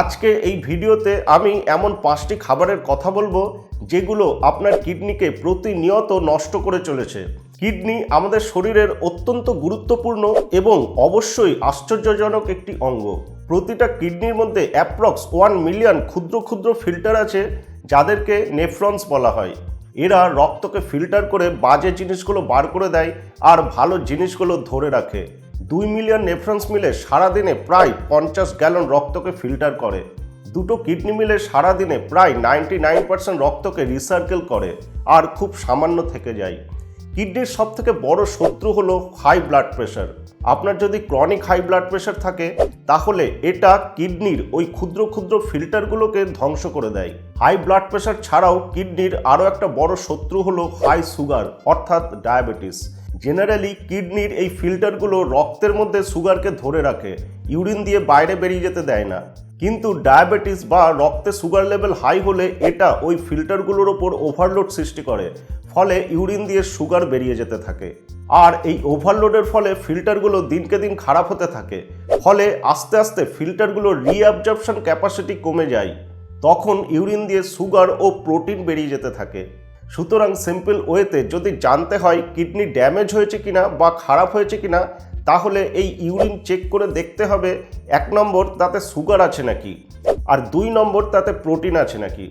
আজকে এই ভিডিওতে আমি এমন পাঁচটি খাবারের কথা বলব যেগুলো আপনার কিডনিকে প্রতিনিয়ত নষ্ট করে চলেছে। কিডনি আমাদের শরীরের অত্যন্ত গুরুত্বপূর্ণ এবং অবশ্যই আশ্চর্যজনক একটি অঙ্গ। প্রতিটা কিডনির মধ্যে অ্যাপ্রক্স ওয়ান মিলিয়ন ক্ষুদ্র ক্ষুদ্র ফিল্টার আছে, যাদেরকে নেফ্রন্স বলা হয়। এরা রক্তকে ফিল্টার করে বাজে জিনিসগুলো বার করে দেয় আর ভালো জিনিসগুলো ধরে রাখে। দুই মিলিয়ন নেফ্রন্স মিলে সারাদিনে প্রায় পঞ্চাশ গ্যালন রক্তকে ফিল্টার করে। দুটো কিডনি মিলে সারাদিনে প্রায় নাইনটি নাইন পার্সেন্ট রক্তকে রিসার্কেল করে আর খুব সামান্য থেকে যায়। কিডনির সব থেকে বড় শত্রু হলো হাই ব্লাড প্রেশার। আপনার যদি ক্রনিক হাই ব্লাড প্রেশার থাকে, তাহলে এটা কিডনির ওই ক্ষুদ্র ক্ষুদ্র ফিল্টারগুলোকে ধ্বংস করে দেয়। হাই ব্লাড প্রেশার ছাড়াও কিডনির আরও একটা বড় শত্রু হলো হাই সুগার, অর্থাৎ ডায়াবেটিস। জেনারেলি কিডনির এই ফিল্টারগুলো রক্তের মধ্যে সুগারকে ধরে রাখে। ইউরিন দিয়ে বাইরে বেরিয়ে যেতে দেয় না। কিন্তু ডায়াবেটিস বা রক্তে সুগার লেভেল হাই হলে এটা ওই ফিল্টারগুলোর ওপর ওভারলোড সৃষ্টি করে। ফলে ইউরিন দিয়ে সুগার বেরিয়ে যেতে থাকে। আর এই ওভারলোডের ফলে ফিল্টারগুলো দিনকে দিন খারাপ হতে থাকে। ফলে আস্তে আস্তে ফিল্টারগুলো রিঅ্যাবজর্পশন ক্যাপাসিটি কমে যায়। তখন ইউরিন দিয়ে সুগার ও প্রোটিন বেরিয়ে যেতে থাকে। সুতরাং সিম্পল ওয়েতে যদি জানতে হয় কিডনি ড্যামেজ হয়েছে কিনা বা খারাপ হয়েছে কিনা, তাহলে এই ইউরিন চেক করে দেখতে হবে, এক নম্বর তাতে সুগার আছে নাকি, আর দুই নম্বর তাতে প্রোটিন আছে নাকি।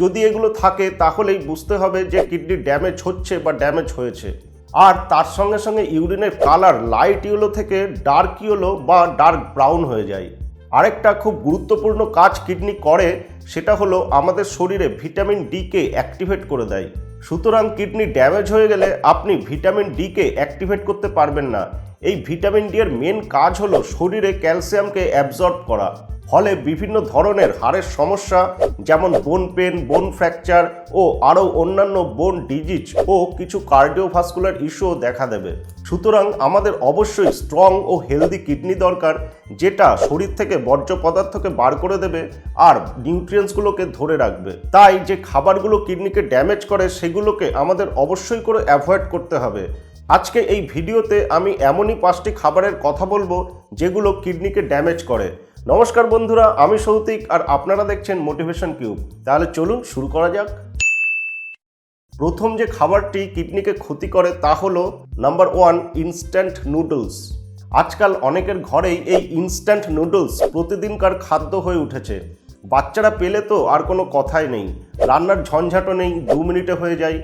যদি এগুলো থাকে, তাহলেই বুঝতে হবে যে কিডনি ড্যামেজ হচ্ছে বা ড্যামেজ হয়েছে। আর তার সঙ্গে সঙ্গে ইউরিনের কালার লাইট ইয়েলো থেকে ডার্ক ইয়েলো বা ডার্ক ব্রাউন হয়ে যায়। আরেকটা খুব গুরুত্বপূর্ণ কাজ কিডনি করে, সেটা হলো আমাদের শরীরে ভিটামিন ডিকে অ্যাক্টিভেট করে দেয়। সুতরাং কিডনি ড্যামেজ হয়ে গেলে আপনি ভিটামিন ডিকে অ্যাক্টিভেট করতে পারবেন না। এই ভিটামিন ডি এর মেন কাজ হলো শরীরে ক্যালসিয়ামকে অ্যাবজর্ব করা। ফলে বিভিন্ন ধরনের হাড়ের সমস্যা, যেমন বোন পেন বোন ফ্র্যাকচার ও আরও অন্যান্য বোন ডিজিজ ও কিছু কার্ডিওভাস্কুলার ইস্যুও দেখা দেবে। সুতরাং আমাদের অবশ্যই স্ট্রং ও হেলদি কিডনি দরকার, যেটা শরীর থেকে বর্জ্য পদার্থকে বার করে দেবে আর নিউট্রিয়েন্টসগুলোকে ধরে রাখবে। তাই যে খাবারগুলো কিডনিকে ড্যামেজ করে, সেগুলোকে আমাদের অবশ্যই করে অ্যাভয়েড করতে হবে। আজকে এই ভিডিওতে আমি এমনই পাঁচটি খাবারের কথা বলব, যেগুলো কিডনিকে ড্যামেজ করে। নমস্কার বন্ধুরা, আমি সৌতিক আর আপনারা দেখছেন মোটিভেশন কিউব তাহলে চলুন শুরু করা যাক। প্রথম যে খাবারটি কিডনিকে ক্ষতি করে তা হলো নাম্বার ওয়ান ইনস্ট্যান্ট নুডলস আজকাল অনেকের ঘরেই এই ইনস্ট্যান্ট নুডলস প্রতিদিনকার খাদ্য হয়ে উঠেছে। বাচ্চারা পেলে তো আর কোনো কথাই নেই। রান্নার ঝঞ্ঝাটও নেই, দু মিনিটে হয়ে যায়।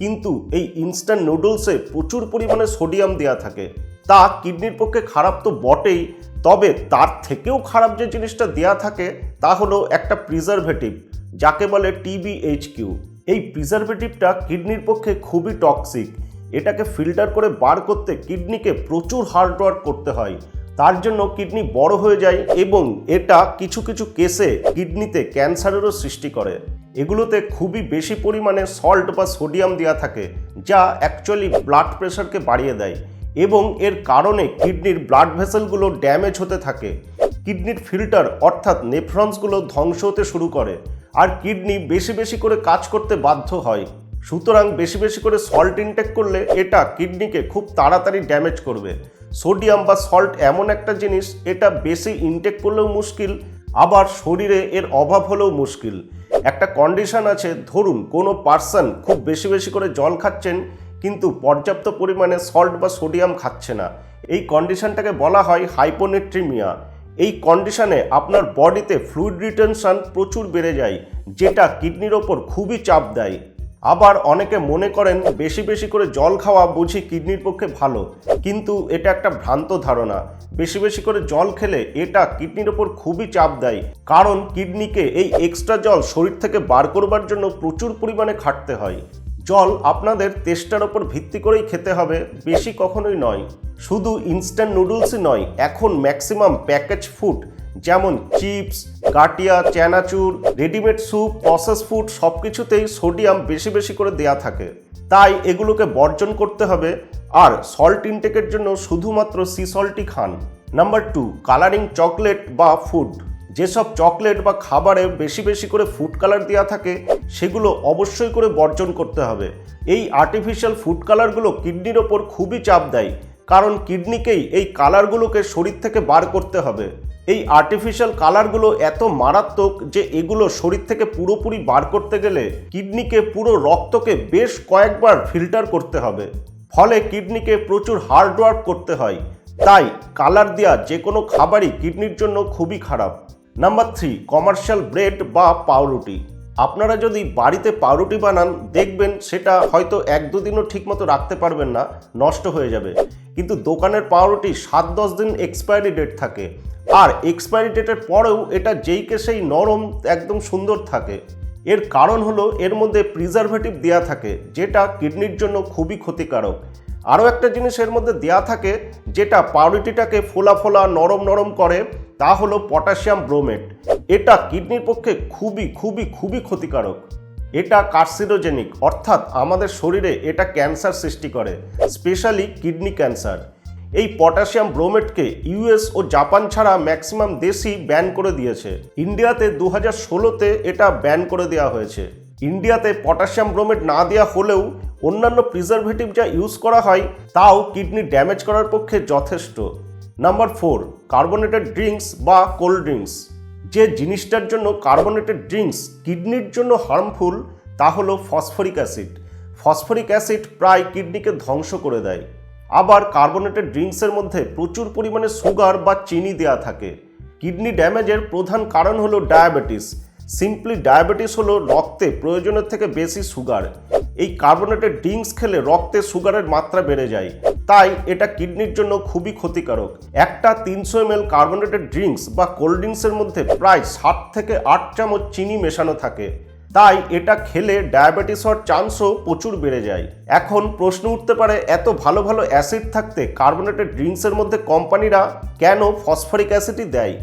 কিন্তু এই ইনস্ট্যান্ট নুডলসে প্রচুর পরিমাণে সোডিয়াম দেওয়া থাকে। তা কিডনির পক্ষে খারাপ তো বটেই, তবে তার থেকেও খারাপ যে জিনিসটা দেয়া থাকে তা হলো একটা প্রিজারভেটিভ যাকে বলে টিবিএইচকিউ এই প্রিজারভেটিভটা কিডনির পক্ষে খুবই টক্সিক এটাকে ফিল্টার করে বার করতে কিডনিকে প্রচুর হার্ডওয়ার্ক করতে হয়। তার জন্য কিডনি বড় হয়ে যায় এবং এটা কিছু কিছু কেসে কিডনিতে ক্যান্সারেরও সৃষ্টি করে। এগুলোতে খুবই বেশি পরিমাণে সল্ট বা সোডিয়াম দেওয়া থাকে, যা অ্যাকচুয়ালি ব্লাড প্রেশারকে বাড়িয়ে দেয়। এবং এর কারণে কিডনির ব্লাড ভেসেলগুলো ড্যামেজ হতে থাকে। কিডনির ফিল্টার অর্থাৎ নেফ্রন্সগুলো ধ্বংস হতে শুরু করে আর কিডনি বেশি বেশি করে কাজ করতে বাধ্য হয়। সুতরাং বেশি বেশি করে সল্ট ইনটেক করলে এটা কিডনিকে খুব তাড়াতাড়ি ড্যামেজ করবে। সোডিয়াম বা সল্ট এমন একটা জিনিস, এটা বেশি ইনটেক করলেও মুশকিল, আবার শরীরে এর অভাব হলেও মুশকিল। একটা কন্ডিশন আছে, ধরুন কোনো পার্সন খুব বেশি বেশি করে জল খাচ্ছেন কিন্তু পর্যাপ্ত পরিমাণে সল্ট বা সোডিয়াম খাচ্ছে না। এই কন্ডিশনটাকে বলা হয় হাইপোনেট্রিমিয়া এই কন্ডিশনে আপনার বডিতে ফ্লুইড রিটেনশন প্রচুর বেড়ে যায়, যেটা কিডনির ওপর খুবই চাপ দেয়। আবার অনেকে মনে করেন বেশি বেশি করে জল খাওয়া বুঝি কিডনির পক্ষে ভালো, কিন্তু এটা একটা ভ্রান্ত ধারণা। বেশি বেশি করে জল খেলে এটা কিডনির ওপর খুবই চাপ দেয়, কারণ কিডনিকে এই এক্সট্রা জল শরীর থেকে বার করবার জন্য প্রচুর পরিমাণে খাটতে হয়। জল আপনাদের তেষ্টার ওপর ভিত্তি করেই খেতে হবে, বেশি কখনোই নয়। শুধু ইনস্ট্যান্ট নুডলসই নয়, এখন ম্যাক্সিমাম প্যাকেজ ফুড যেমন চিপস কাটিয়া, চানাচুর রেডিমেড স্যুপ প্রসেস ফুড সব কিছুতেই সোডিয়াম বেশি বেশি করে দেয়া থাকে। তাই এগুলোকে বর্জন করতে হবে, আর সল্ট ইনটেকের জন্য শুধুমাত্র সি সল্টই খান। নাম্বার টু কালারিং চকলেট বা ফুড যেসব চকলেট বা খাবারে বেশি বেশি করে ফুড কালার দেওয়া থাকে, সেগুলো অবশ্যই করে বর্জন করতে হবে। এই আর্টিফিশিয়াল ফুড কালারগুলো কিডনির ওপর খুবই চাপ দেয়, কারণ কিডনিকেই এই কালারগুলোকে শরীর থেকে বার করতে হবে। এই আর্টিফিশিয়াল কালারগুলো এত মারাত্মক যে এগুলো শরীর থেকে পুরোপুরি বার করতে গেলে কিডনিকে পুরো রক্তকে বেশ কয়েকবার ফিল্টার করতে হবে। ফলে কিডনিকে প্রচুর হার্ড ওয়ার্ক করতে হয়। তাই কালার দেওয়া যে কোনো খাবারই কিডনির জন্য খুবই খারাপ। নাম্বার থ্রি কমার্শিয়াল ব্রেড বা পাউরুটি। আপনারা যদি বাড়িতে পাউরুটি বানান, দেখবেন সেটা হয়তো এক দুদিনও ঠিকমতো রাখতে পারবেন না, নষ্ট হয়ে যাবে। কিন্তু দোকানের পাউরুটি সাত দশ দিন এক্সপায়ারি ডেট থাকে। আর এক্সপায়ারি ডেটের পরেও এটা যেই কে সেই নরম, একদম সুন্দর থাকে। এর কারণ হলো, এর মধ্যে প্রিজারভেটিভ দেয়া থাকে, যেটা কিডনির জন্য খুবই ক্ষতিকারক। আরও একটা জিনিস এর মধ্যে দেয়া থাকে, যেটা পাউরুটিটাকে ফোলা ফোলা নরম নরম করে, তা হলো পটাশিয়াম ব্রোমেট। এটা কিডনির পক্ষে খুবই খুবই খুবই ক্ষতিকারক। এটা কার্সিনোজেনিক, অর্থাৎ আমাদের শরীরে এটা ক্যান্সার সৃষ্টি করে, স্পেশালি কিডনি ক্যান্সার। এই পটাশিয়াম ব্রোমেটকে ইউএস ও জাপান ছাড়া ম্যাক্সিমাম দেশই ব্যান করে দিয়েছে। ইন্ডিয়াতে দু হাজার ষোলোতে এটা ব্যান করে দেওয়া হয়েছে। ইন্ডিয়াতে পটাশিয়াম ব্রোমেট না দেওয়া হলেও অন্যান্য প্রিজারভেটিভ যা ইউজ করা হয়, তাও কিডনি ড্যামেজ করার পক্ষে যথেষ্ট। নাম্বার ফোর কার্বোনেটেড ড্রিঙ্কস বা কোল্ড ড্রিঙ্কস যে জিনিসটার জন্য কার্বোনেটেড ড্রিঙ্কস কিডনির জন্য হার্মফুল তা হলো ফসফরিক অ্যাসিড ফসফরিক অ্যাসিড প্রায় কিডনিকে ধ্বংস করে দেয়। আবার কার্বোনেটেড ড্রিঙ্কসের মধ্যে প্রচুর পরিমাণে সুগার বা চিনি দেওয়া থাকে। কিডনি ড্যামেজের প্রধান কারণ হলো ডায়াবেটিস সিম্পলি ডায়াবেটিস হলো রক্তে প্রয়োজনের থেকে বেশি সুগার এই কার্বোনেটেড ড্রিঙ্কস খেলে রক্তে সুগারের মাত্রা বেড়ে যায়। তাই এটা কিডনির জন্য খুবই ক্ষতিকারক। একটা তিনশো এম কার্বোনেটেড ড্রিঙ্কস বা কোল্ড ড্রিঙ্কসের মধ্যে প্রায় সাত থেকে আট চামচ চিনি মেশানো থাকে। তাই এটা খেলে ডায়াবেটিস হওয়ার চান্সও প্রচুর বেড়ে যায়। এখন প্রশ্ন উঠতে পারে, এত ভালো ভালো অ্যাসিড থাকতে কার্বোনেটেড ড্রিঙ্কসের মধ্যে কোম্পানিরা কেন ফসফরিক অ্যাসিডই দেয়?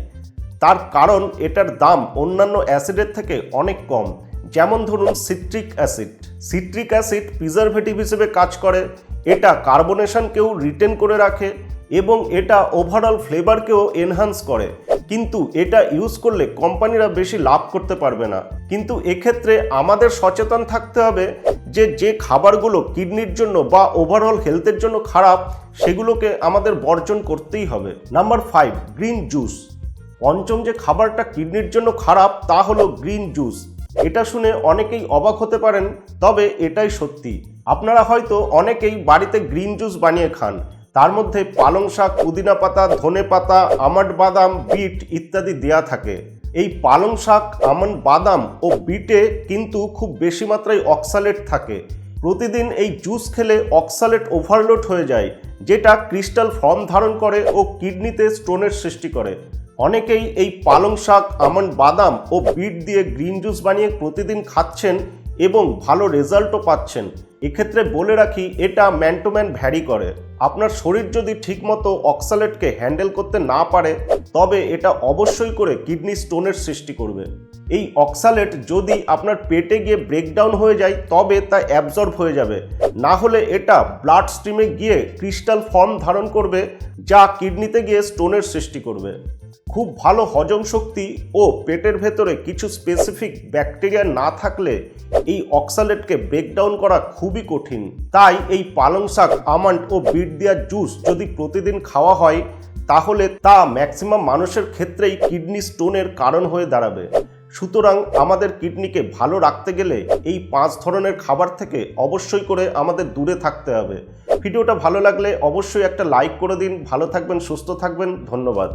তার কারণ এটার দাম অন্যান্য অ্যাসিডের থেকে অনেক কম। যেমন ধরুন citric acid. Citric acid preservative হিসেবে কাজ করে, এটা কার্বনেশনকেও রিটেন করে রাখে এবং এটা ওভারঅল ফ্লেভারকেও এনহান্স করে। কিন্তু এটা ইউজ করলে কোম্পানিরা বেশি লাভ করতে পারবে না। কিন্তু এক্ষেত্রে আমাদের সচেতন থাকতে হবে যে যে খাবারগুলো কিডনির জন্য বা ওভারঅল হেলথের জন্য খারাপ, সেগুলোকে আমাদের বর্জন করতেই হবে। Number five, green juice. পঞ্চম যে খাবারটা কিডনির জন্য খারাপ, তা হলো গ্রিন জুস। এটা শুনে অনেকেই অবাক হতে পারেন, তবে এটাই সত্যি। আপনারা হয়তো অনেকেই বাড়িতে গ্রিন জুস বানিয়ে খান। তার মধ্যে পালং শাক, পুদিনা পাতা, ধনে পাতা, আমন্ড বাদাম, বিট ইত্যাদি দেয়া থাকে। এই পালং শাক, আমন্ড বাদাম ও বিটে কিন্তু খুব বেশি মাত্রায় অক্সালেট থাকে। প্রতিদিন এই জুস খেলে অক্সালেট ওভারলোড হয়ে যায়, যেটা ক্রিস্টাল ফর্ম ধারণ করে ও কিডনিতে স্টোনের সৃষ্টি করে। অনেকেই এই পালং শাক আমন্ড বাদাম ও বিট দিয়ে গ্রিন জুস বানিয়ে প্রতিদিন খাচ্ছেন এবং ভালো রেজাল্টও পাচ্ছেন। এক্ষেত্রে বলে রাখি, এটা ম্যান টু ম্যান ভ্যারি করে। আপনার শরীর যদি ঠিকমতো অক্সালেটকে হ্যান্ডেল করতে না পারে, তবে এটা অবশ্যই করে কিডনি স্টোনের সৃষ্টি করবে। এই অক্সালেট যদি আপনার পেটে গিয়ে ব্রেকডাউন হয়ে যায়, তবে তা অ্যাবজর্ব হয়ে যাবে। না হলে এটা ব্লাড স্ট্রিমে গিয়ে ক্রিস্টাল ফর্ম ধারণ করবে, যা কিডনিতে গিয়ে স্টোনের সৃষ্টি করবে। খুব ভালো হজম শক্তি ও পেটের ভেতরে কিছু স্পেসিফিক ব্যাকটেরিয়া না থাকলে এই অক্সালেটকে ব্রেকডাউন করা খুবই কঠিন। তাই এই পালং শাক, আমন্ড ও বিট দেওয়ার জুস যদি প্রতিদিন খাওয়া হয়, তাহলে তা ম্যাক্সিমাম মানুষের ক্ষেত্রেই কিডনি স্টোনের কারণ হয়ে দাঁড়াবে। সুতরাং আমাদের কিডনিকে ভালো রাখতে গেলে এই পাঁচ ধরনের খাবার থেকে অবশ্যই করে আমাদের দূরে থাকতে হবে। ভিডিওটা ভালো লাগলে অবশ্যই একটা লাইক করে দিন। ভালো থাকবেন, সুস্থ থাকবেন। ধন্যবাদ।